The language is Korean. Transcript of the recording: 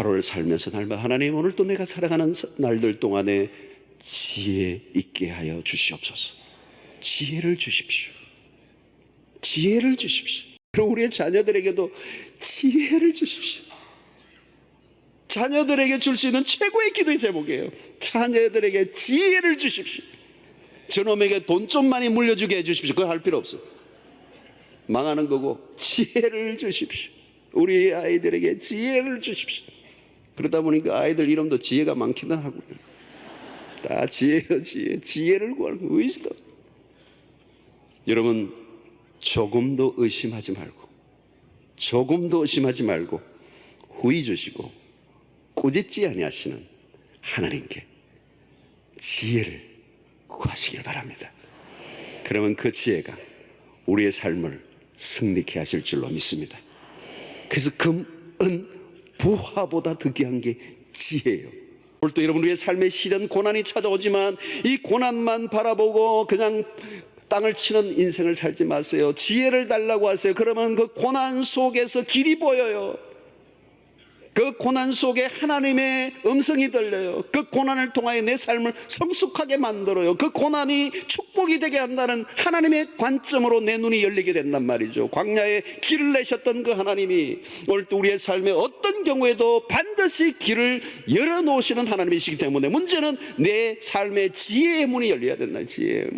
하루를 살면서 날마다 하나님 오늘 또 내가 살아가는 날들 동안에 지혜 있게 하여 주시옵소서. 지혜를 주십시오. 지혜를 주십시오. 그리고 우리의 자녀들에게도 지혜를 주십시오. 자녀들에게 줄 수 있는 최고의 기도의 제목이에요. 자녀들에게 지혜를 주십시오. 저놈에게 돈 좀 많이 물려주게 해주십시오. 그거 할 필요 없어. 망하는 거고 지혜를 주십시오. 우리 아이들에게 지혜를 주십시오. 그러다 보니까 아이들 이름도 지혜가 많기는 하고요. 다 지혜요, 지혜. 지혜를 구하는 거, 위스덤. 여러분, 조금도 의심하지 말고, 조금도 의심하지 말고, 후이 주시고, 꾸짖지 아니하시는 하나님께 지혜를 구하시길 바랍니다. 그러면 그 지혜가 우리의 삶을 승리케 하실 줄로 믿습니다. 그래서 금, 은, 부화보다 더 귀한 게 지혜예요. 오늘 또 여러분 우리의 삶에 시련 고난이 찾아오지만 이 고난만 바라보고 그냥 땅을 치는 인생을 살지 마세요. 지혜를 달라고 하세요. 그러면 그 고난 속에서 길이 보여요. 그 고난 속에 하나님의 음성이 들려요. 그 고난을 통하여 내 삶을 성숙하게 만들어요. 그 고난이 축복이 되게 한다는 하나님의 관점으로 내 눈이 열리게 된단 말이죠. 광야에 길을 내셨던 그 하나님이 오늘 또 우리의 삶에 어떤 경우에도 반드시 길을 열어놓으시는 하나님이시기 때문에 문제는 내 삶의 지혜의 문이 열려야 된다. 지혜.